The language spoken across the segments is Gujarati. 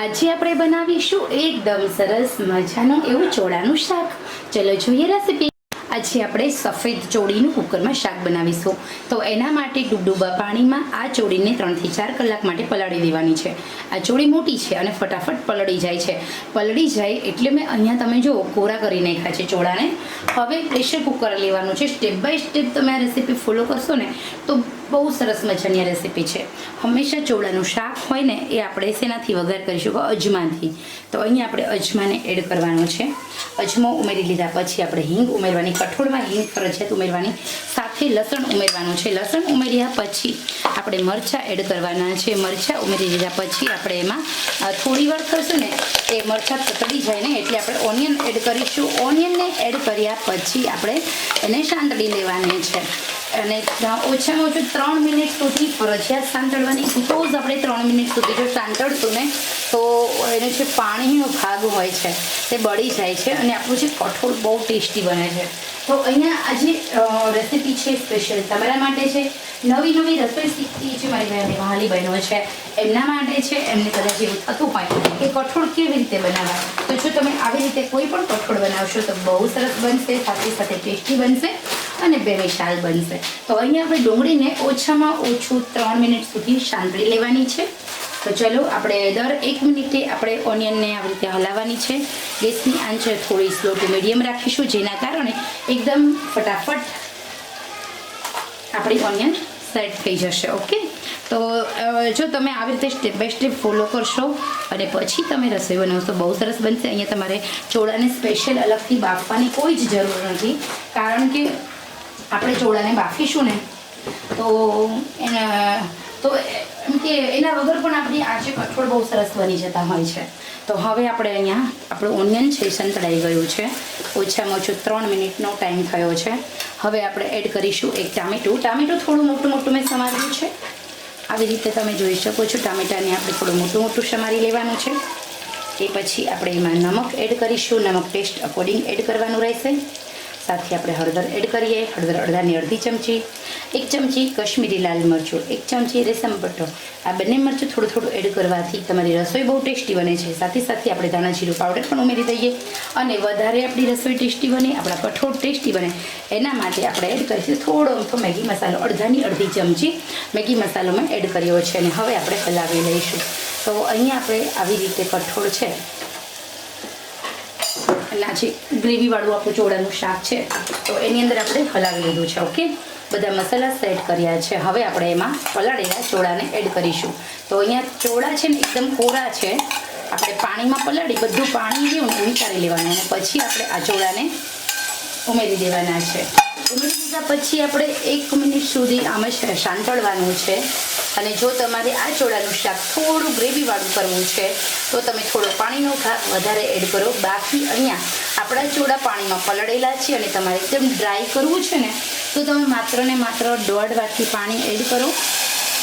આજે આપણે બનાવીશું એકદમ સરસ મજાનું એવું ચોળાનું શાક. ચલો જોઈએ રેસીપી આજે આપણે સફેદ ચોળીનું કુકરમાં શાક બનાવીશું. તો એના માટે ડૂબડૂબા પાણીમાં આ ચોળીને ત્રણથી ચાર કલાક માટે પલાળી દેવાની છે. આ ચોળી મોટી છે અને ફટાફટ પલળી જાય છે. પલળી જાય એટલે મેં અહીંયા તમે જો કોરા કરી નાખ્યા છે ચોળાને. હવે પ્રેશર કુકર લેવાનું છે. સ્ટેપ બાય સ્ટેપ તમે આ રેસીપી ફોલો કરશો ને, તો બહુ સરસ મજાની આ રેસીપી છે. હંમેશા ચોળાનું શાક હોય ને એ આપણે શેનાથી વઘાર કરીશું કે અજમાથી. તો અહીંયા આપણે અજમાને એડ કરવાનો છે. અજમો ઉમેરી લીધા પછી આપણે હિંગ ઉમેરવાની, કઠોળમાં હિંગ ફરજિયાત ઉમેરવાની સાથે લસણ ઉમેરવાનું છે. લસણ ઉમેર્યા પછી આપણે મરચાં એડ કરવાના છે. મરચાં ઉમેરી લીધા પછી આપણે એમાં થોડી વાર થશે ને, એ મરચાં તતડી જાય ને, એટલે આપણે ઓનિયન એડ કરીશું. ઓનિયનને એડ કર્યા પછી આપણે એને સાંતળી લેવાની છે. અને ઓછામાં ઓછું ત્રણ મિનિટ સુધી ફરજિયાત સાંતળવાની. સપોઝ આપણે ત્રણ મિનિટ સુધી જો સાંતળશું ને, તો એનો જે પાણીનો ભાગ હોય છે, તે બળી જાય છે અને આપણું જે કઠોળ બહુ ટેસ્ટી બને છે. તો અહીંયા આજે રેસીપી છે સ્પેશિયલ તમારા માટે છે. નવી નવી રસોઈ શીખતી જે મારી બહેન વહાલી બહેનો છે. એમના માટે છે, એમને કદાચ એવું થતું હોય કે કઠોળ કેવી રીતે બનાવવા. તો જો તમે આવી રીતે કોઈ પણ કઠોળ બનાવશો તો બહુ સરસ બનશે, સાથે સાથે ટેસ્ટી બનશે અને બે વિશાલ બનશે. તો અહીંયા આપણે ડુંગળીને ઓછામાં ઓછું ત્રણ મિનિટ સુધી સાંતળી લેવાની છે. તો ચલો આપણે દર એક મિનિટે આપણે ઓનિયનને આવી રીતે હલાવવાની છે. ગેસની આંચ થોડી સ્લો ટુ મીડિયમ રાખીશું, જેના કારણે એકદમ ફટાફટ આપણી ઓનિયન સેટ થઈ જશે, ઓકે? તો જો તમે આવી રીતે સ્ટેપ બાય સ્ટેપ ફોલો કરશો અને પછી તમે રસોઈ બનાવશો બહુ સરસ બનશે. અહીંયા તમારે ચોળાને સ્પેશિયલ અલગથી બાફવાની કોઈ જ જરૂર નથી, કારણ કે આપણે ચોળાને બાફીશું ને, તો, એના, તો કે એના વગર પણ આપણી આજે કઠોળ બહુ સરસ બની જતા હોય છે. તો હવે આપણે અહીંયા આપણું ઓનિયન છે સંતળાઈ ગયું છે. ઓછામાં ઓછું ત્રણ મિનિટનો ટાઈમ થયો છે. હવે આપણે એડ કરીશું એક ટામેટું. ટામેટું થોડું મોટું મોટું મેં સમાર્યું છે. આવી રીતે તમે જોઈ શકો છો ટામેટાને આપણે થોડું મોટું મોટું સમારી લેવાનું છે. એ પછી આપણે એમાં નમક એડ કરીશું. નમક ટેસ્ટ અકોર્ડિંગ એડ કરવાનું રહેશે. સાથે આપણે હળદર એડ કરીએ. હળદર અડધાની અડધી ચમચી, એક ચમચી કશ્મીરી લાલ મરચું, એક ચમચી રેશમ પટ્ટો આ બંને મરચું થોડું થોડું એડ કરવાથી તમારી રસોઈ બહુ ટેસ્ટી બને છે. સાથે સાથે આપણે ધાણા જીરું પાવડર પણ ઉમેરી દઈએ અને વધારે આપણી રસોઈ ટેસ્ટી બને, આપણા કઠોળ ટેસ્ટી બને. એના માટે આપણે એડ કરીશું થોડો અમથો મેગી મસાલો, અડધાની અડધી ચમચી મેગી મસાલો મેં એડ કર્યો છે. અને હવે આપણે હલાવી લઈશું. તો અહીંયા આપણે આવી રીતે કઠોળ છે એટલે આ ગ્રેવીવાળું આપણું ચોળાનું શાક છે. તો એની અંદર આપણે હલાવી લીધું છે, ઓકે? બધા મસાલા સેટ કર્યા છે. હવે આપણે એમાં પલાળેલા ચોળાને એડ કરીશું. તો અહીંયા ચોળા છે ને એકદમ કોરા છે. આપણે પાણીમાં પલાળી બધું પાણી રહ્યું ને નીકાળી લેવાનું અને પછી આપણે આ ચોળાને ઉમેરી દેવાના છે. ઉમેરી દીધા પછી આપણે એક મિનિટ સુધી આમ જ સાંતળવાનું છે. અને જો તમારે આ ચોળાનું શાક થોડું ગ્રેવીવાળું કરવું છે, તો તમે થોડો પાણીનો ભાગ વધારે એડ કરો. બાકી અહીંયા આપણા ચોળા પાણીમાં પલળેલા છે અને તમારે એકદમ ડ્રાય કરવું છે ને, તો તમે માત્ર ને માત્ર દોઢ વાટકી પાણી એડ કરો.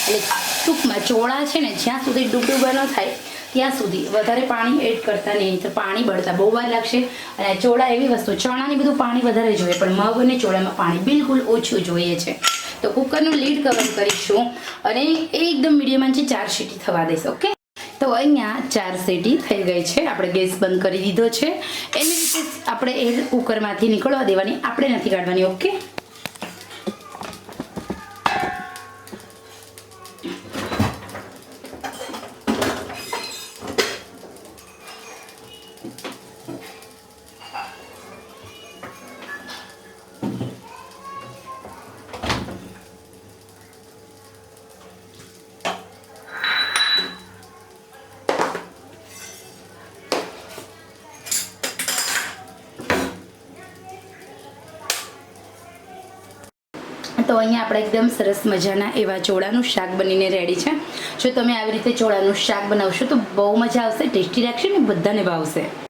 એટલે ટૂંકમાં ચોળા છે ને જ્યાં સુધી ડૂબડૂબા ન થાય ત્યાં સુધી વધારે પાણી એડ કરતા નહીં. તો પાણી બળતા બહુ વાર લાગશે. અને ચોળા એવી વસ્તુ, ચણાની બધું પાણી વધારે જોઈએ, પણ મગ અને ચોળામાં પાણી બિલકુલ ઓછું જોઈએ છે. તો કુકરનું લીડ કવર કરીશું અને એકદમ મીડિયમ છે, ચાર સીટી થવા દઈશ, ઓકે? તો અહીંયા ચાર સીટી થઈ ગઈ છે. આપણે ગેસ બંધ કરી દીધો છે. એની રીતે આપણે એ કુકરમાંથી નીકળવા દેવાની આપણે નથી કાઢવાની, ઓકે? તો અહીંયા આપણે એકદમ સરસ મજાના એવા ચોળાનું શાક બનીને રેડી છે. જો તમે આવી રીતે ચોળાનું શાક બનાવશો તો બહુ મજા આવશે, ટેસ્ટી લાગશે ને બધાને ભાવશે.